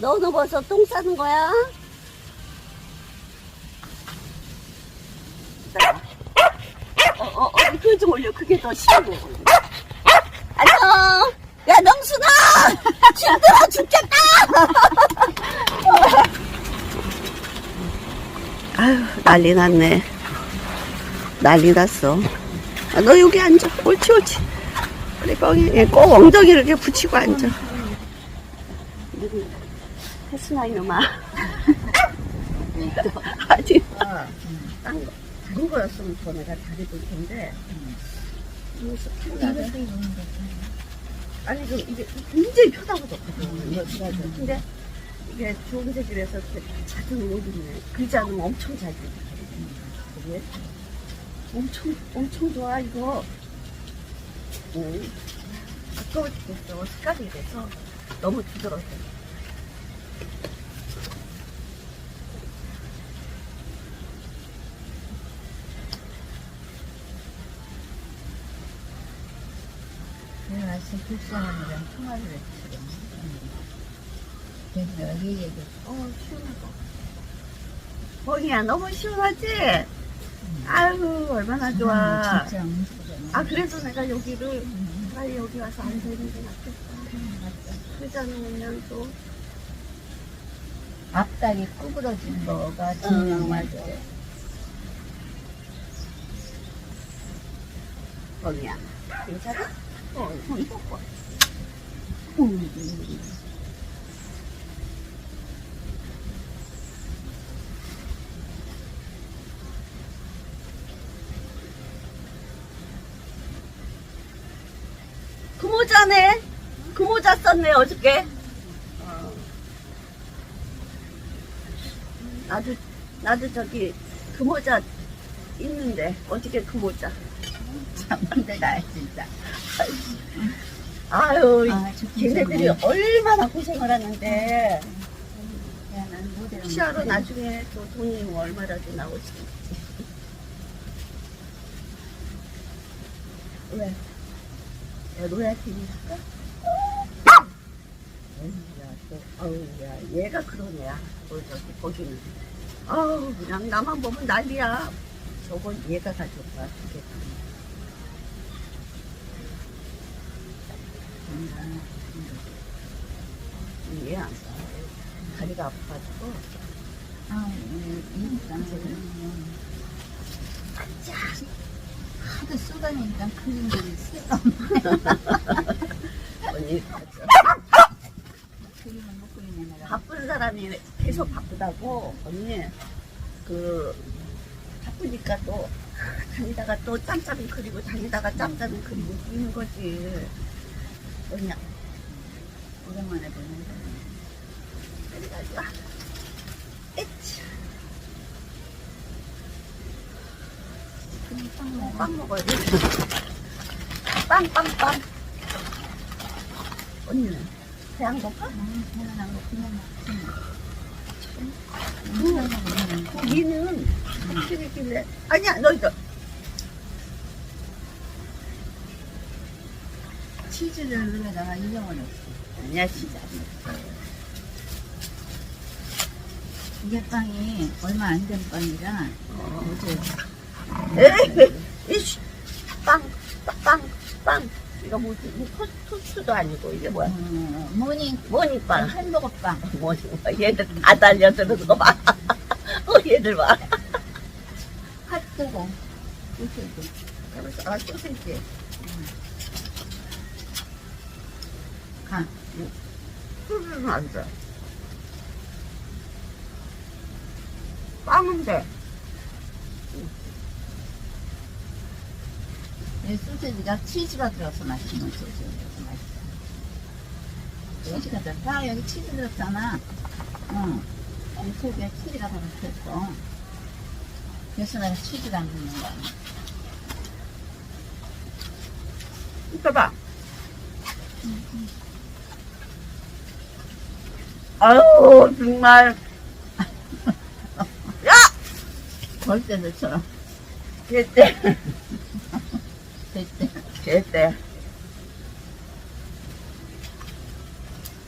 너는 벌써 똥 싸는 거야? 어, 어, 어, 그거 좀 올려. 그게 더 시원해. 안녕! 야, 명순아! 힘들어 죽겠다! 아유, 난리 났네. 난리 났어. 아, 너 여기 앉아. 옳지, 옳지. 그래, 뻥이. 예, 꼭 엉덩이를 이렇게 붙이고 앉아. 혜순아, 이놈아. 아니, 딴 거, 다른 거였으면 더 내가 잘해줄 텐데. 너무 스킨다네. 아니, 그, 이게 굉장히 편하고 좋거든. 이거 좋아져. 근데 이게 좋은 색이라서 자주 못 입네. 글자는 엄청 잘 읽거든. 그게 엄청, 엄청 좋아, 이거. 응. 아까워 죽겠어. 색깔이 이래서 너무 부드러워. 내가 아침 국사람이랑 통화를 했지. 그래서 내가 얘기해줘. 어, 너무 시원하지? 아유, 얼마나 좋아. 진짜 음식이잖아. 아, 그래서 내가 여기를, 빨리 여기 와서 앉아있는 게 낫겠다. 놓으면 또. 앞다리 구부러진 거가 응, 증명 맞아. 맞아. 뻥이야. 괜찮아? 어, 손 뻗고. 그 모자네. 그 모자 썼네, 어저께. 나도, 나도 저기, 그 모자 있는데, 어저께 그 모자. 참, 나 진짜. 아유, 아, 저 걔네들이. 얼마나 고생을 하는데, 못해. 나중에 또 돈이 뭐 얼마라도 나오지. 왜? 야, 노야팀이 할까? 야, 또, 아우, 야, 얘가 애야. 또 저기, 거기는. 아우, 그냥 나만 보면 난리야. 저건 얘가 두 개. 얘안 사. 다리가 아파가지고. 아, 이 남자는 하도 쏟아내니까 그림들이 새가 언니, 그림을 못 그리네 내가. 바쁜 사람이 계속 바쁘다고 언니 그 바쁘니까 또 다니다가 또 짬짬이 그리고 다니다가 짬짬이 그리고 있는 거지. 언니 오랜만에 보는데. 그래가지고 에치 빵. 빵 먹어야 돼. 빵 빵 빵. 언니는 배 안 고파? 얘는 확실히길래 아니야 너희도 치즈를 넣어다가 이정을 했어. 아니야 진짜 이게 빵이 얼마 안 된 빵이라 어제 에이, 이씨, 빵, 빵, 빵. 이거 뭐지? 이거 토, 토스트도 아니고, 이게 뭐야? 어, 모닝 뭐니빵. 햄버거 빵. 뭐니빵. 얘들 다 달려드는 거 봐. 어, 얘들 봐. 핫도그. 소세지. 아, 소세지. 가. 소세지는 안 돼. 빵은 돼. 이 소세지가 치즈가 들어서 맛있는 소세지여서 맛있어. 치즈가 들어. 봐 여기 치즈 들었잖아. 응. 이 속에 치즈가 다 들었어. 그래서 내가 치즈를 안 넣는 거야. 이거 봐. 아유, 정말. 야! 벌떼들처럼. 됐대. 됐대. 됐대.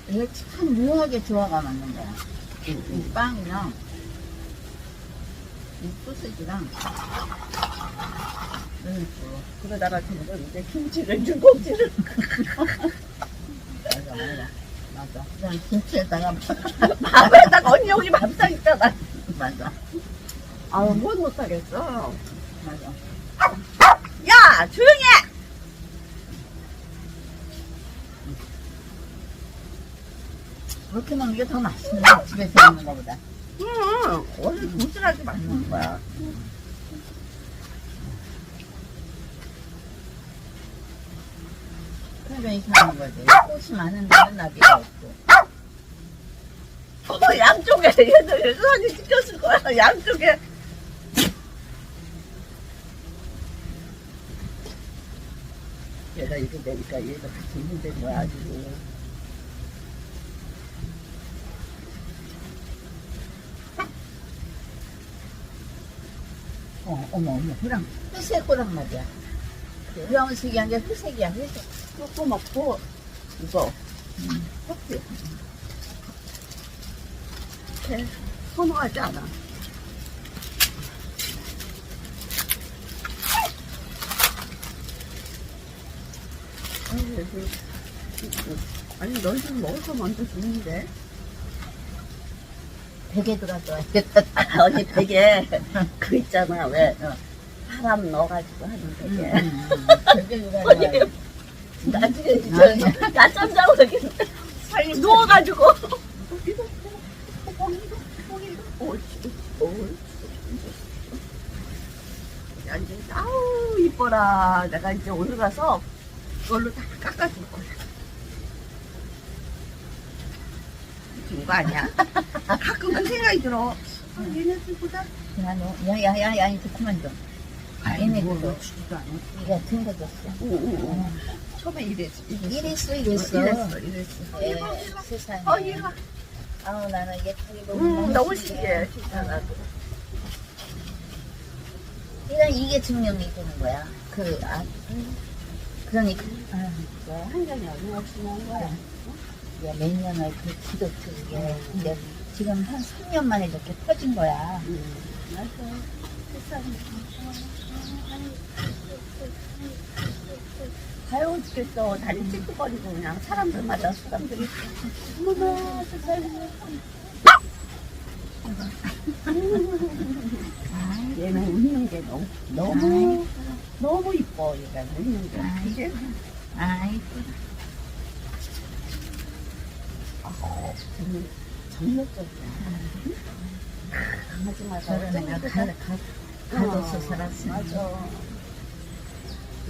이게 참 묘하게 조화가 맞는 거야. 이 빵이랑 이 소시지랑 너무 좋아. 그러다가 저는 이제 김치를 주고지를 맞아, 맞아. 맞아. 그냥 김치에다가 밥에다가 언니 여기 밥상 있잖아. 맞아. 아우 못 못하겠어. 맞아. 야 조용히 해. 그렇게 먹는 게 더 맛있네. 집에서 먹는 거보다. 응. 원래 도질하게 맛있는 거야. 그러니까 이렇게 하는 거지. 꽃이 많은 데는 나비가 없고. 어, 양쪽에 얘들 사진 찍혔을 거야. 양쪽에. 얘가 이렇게 되니까 얘가 같이 있는 거야 아주. 어, 어머, 어머. 그랑 회색 꼬랑 말이야. 브라운색이 아니라 회색이야, 회색. 또 먹고 이거 음. 커피. 이렇게 선호하지 않아. 아니, 좀 먹어서 먼저 주는데. 베개 들어가줘야겠다. 언니 되게, 그 있잖아, 왜, 어, 사람 넣어가지고 하는 되게. 베개 언니, 들어가줘야 나중에 아니. 진짜, 낮잠 자고 여기 누워가지고. 아우, 이뻐라. 내가 이제 오늘 가서 그걸로 다 깎아줄 거야. 준거 아니야? 가끔 그 생각이 들어. 아, 얘네들보다. 야, 너, 야, 야, 야, 야, 이제 그만 좀. 얘네 뭐, 그거. 주지도 않아. 이거 튕겨졌어. 응, 응, 응. 처음에 이랬지. 이랬어, 이랬어. 이랬어. 이랬어, 이랬어. 예, 세상에. 어, 얘가. 아우, 나는 얘 털이 너무, 음, 너무 신기해. 진짜 나도. 그냥 이게 증명이 되는 거야. 그, 아, 그러니까. 아, 뭐, 한장이 어김없이 나온 거야. 야, 몇 년을 그 기도트 그게. 근데 지금 한 3년 만에 이렇게 퍼진 거야. 음. 세상에. 가여워 죽겠어. 다리 찌끄거리고 그냥 사람들마다 사람들이. 어머나, 세상에. 아, 얘는 웃는 게 너무, 너무, 너무 이뻐, 얘가 웃는 게. 아이. 이게, 아이고. 아, 정말, 정력적이야. 강아지마다 저런 애가 가, 가, 가둬서 살았어. 맞아.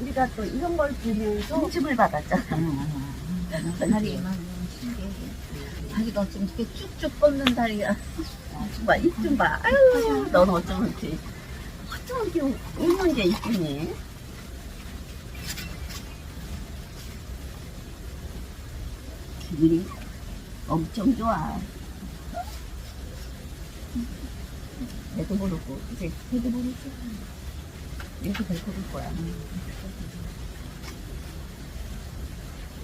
우리가 또 이런 걸 보면서 힘을 받았잖아. 다리. 다리가 좀 이렇게 쭉쭉 뻗는 다리야. 정말 입좀 봐. 아유, 넌 어쩌면 이렇게, 이렇게 웃는 게 이쁘니? 기분이 엄청 좋아. 내도 모르고, 이제 걔도 모르지. 얘도 잘 모를 거야.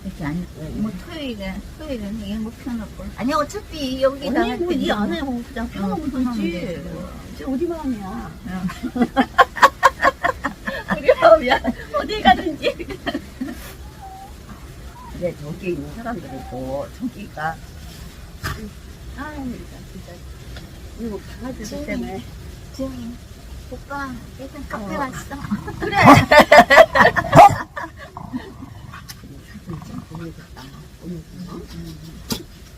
이렇게 안, 뭐 토요일에, 토요일에 이게 뭐 펴놓고. 아니, 어차피 여기다. 언니, 뭐, 이 안에 뭐, 그냥 펴놓으면 펴놓으면 되지. 이제 어디 마음이야. 응. 우리 마음이야. 어디 가든지. 근데 저기 있는 사람들은 저기가 아 진짜 진짜 이거 강아지들 지훈이. 때문에 지영이, 오빠, 예전 카페 어. 왔어. 그래 사진 좀 보내줬다 보내줬어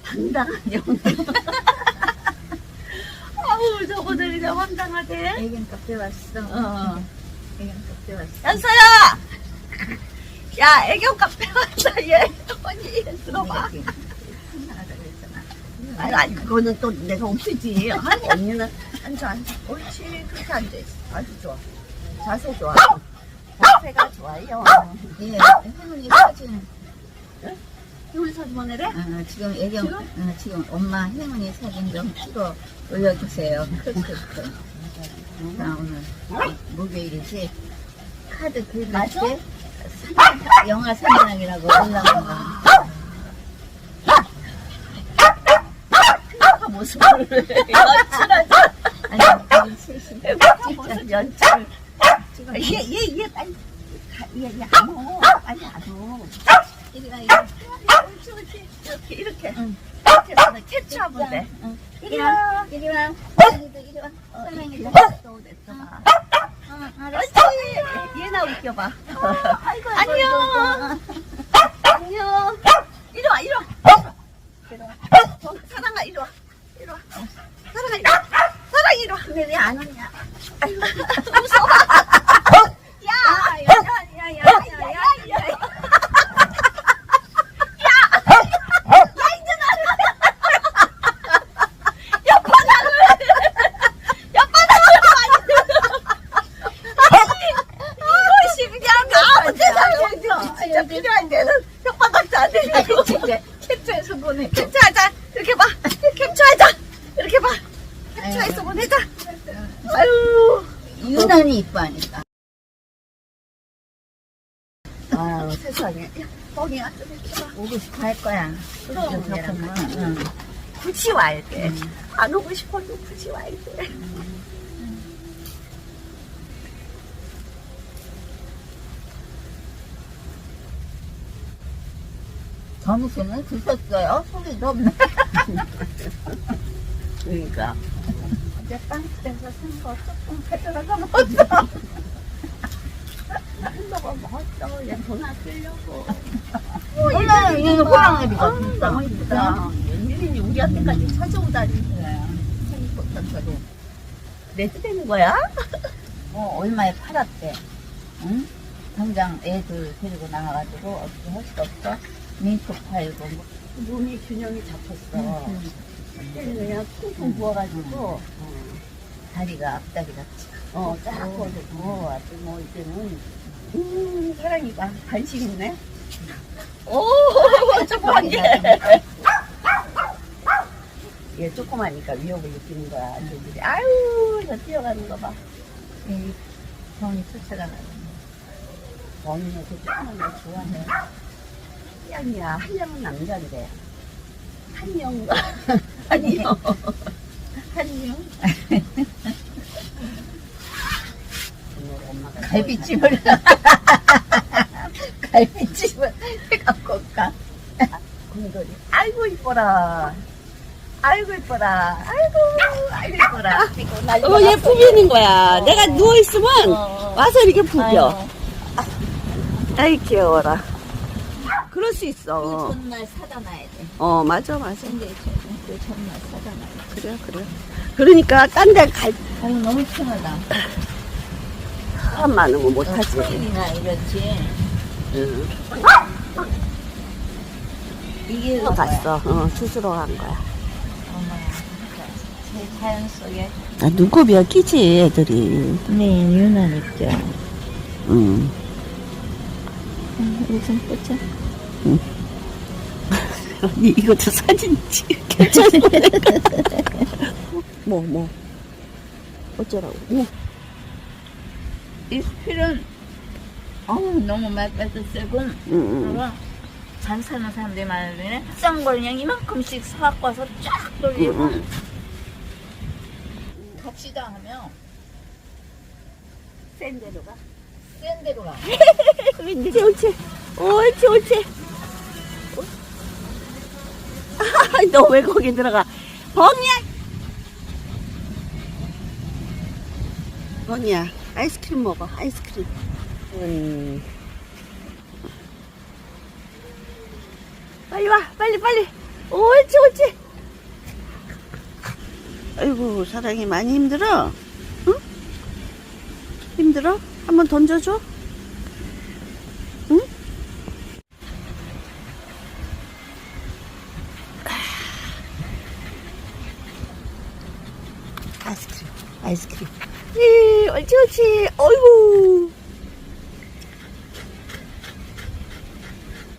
당당하냐 오늘 아우 저거들 그냥 황당하대 애견 카페 왔어. 어. 애견 카페 왔어. 연서야 야 애견 카페 왔다 얘 언니 들어봐 나가자 그랬잖아. 아니, 아니, 그거는 또 내가 없애지. 아니, 언니는 앉아, 앉아. 옳지. 그렇게 앉아 있어. 아주 좋아. 자세 좋아. 자세가 좋아요. 예, 할머니 사진. 이걸 사진 보내래? 아, 지금 애경, 지금? 아, 지금 엄마 할머니 사진 좀 찍어 올려주세요. 크크크. 나 오늘 목요일이지. 카드 긁을 맞아? 때 산- 영화 산장이라고 올라온 거. 무슨 연출하자. 아니, 아니, 셋이. 무슨 연출. 얘, 얘, 얘, 빨리. 가, 얘, 얘, 안 먹어. 빨리 안 먹어. 이리 와, 이리 와. 옳지, 옳지. 이렇게, 이렇게. 응. 이렇게 해서 캐치하면 돼. 응. 이리 와. 이리 와. 사랑이도 이리 와. 사랑이도. 또 됐어. 응, 알았어. 옳지. 얘나 웃겨봐. 아이고, 안녕. 안녕. 이리 와, 이리 와. 이리 와. 어, 사랑아, 이리 와. 이리 와. 사랑아, 이리 와. 사랑아, 이리 와. 근데 왜안 오냐? 아이고, 무서워. 야, 야, 야, 야, 야, 야, 야, 야. 아무 세상에 진짜 필요한 데는 혓바닥도 안 되고 진짜 캡처해서 보내. 캡처하자 이렇게 봐 캡처하자 이렇게 봐 캡처해서 보내자 아유 유난히 이뻐하니까. 아유 세상에 야, 뻥이야 오고 싶어 할 거야. 그럼 좀 얘랑 그렇구만. 같이. 응. 굳이 와야 돼안 오고 싶어도 굳이 와야 돼 점심은 드셨어요? 소리도 없네. 그러니까 어제 빵집에서 산거 조금 가져가서 먹었어. 햄버거 먹었어 얘돈 아끼려고 몰라, 이거 호랑이비가 아. 너무 이쁘다 웬일이니 우리한테까지 찾아오다니 생각보다도 레드 되는 거야? 어, 얼마에 팔았대. 응? 당장 애들 데리고 나가가지고 어떻게 할 수 없어? 민트 팔고 뭐. 몸이 균형이 잡혔어. 응. 그때는 그냥 쿵쿵 부어가지고 어, 다리가 앞다리가 어, 쫙 부어지고 아주 뭐 이제는 음 사랑이가 간식이네. 오 조그만 게. 얘 조그마니까 위협을 느끼는 거야 애들이. 아유 저 뛰어가는 거봐. 이 병이 쫓아가는 언니는 그 조그만 거 좋아해 한양이야. 한양은 남자인데. 한영. 한영. 엄마가 갈비찜을 갈비찜을 해갖고 올까? 군돌이. 아이고 이뻐라. 아이고 이뻐라. 아이고 아이고 이뻐라. 어, 얘 부비는 거야. 내가 누워 있으면 어. 와서 이렇게 부벼. 아이고, 아이, 귀여워라. 그럴 수그 있어. 전날 사다 놔야 돼. 어, 맞아, 맞아. 근데 저- 그 전날 사다 놔야 돼. 그래, 그래. 그러니까, 딴 데 갈 아유 너무 편하다. 사람 많으면 못하지. 토요일이나 이렇지. 응. 이게 또 갔어. 어, 스스로 간 거야. 제 자연 속에. 나 눈곱이야, 끼지, 애들이. 네, 유난 있죠. 응. 좀꽂 자. 언니, 이것도 사진 찍, 괜찮아. 뭐, 뭐. 어쩌라고. 뭐. 이 필은 어우 너무 맑아서 쓰고 응, 응. 잘 사는 사람들이 많은데 싼걸 그냥 이만큼씩 사갖고 와서 쫙 돌리고 응, 응. 갑시다 하면 센 데로 가. 센 데로 가. 옳지, 옳지. 옳지, 옳지. 너 왜 거기 들어가? 벙이야! 벙이야. 아이스크림 먹어, 아이스크림. 음. 빨리 와, 빨리, 빨리. 옳지, 옳지. 아이고, 사랑이 많이 힘들어? 응? 힘들어? 한번 던져줘? 응? 아이스크림. 예, 옳지, 옳지. 어이구.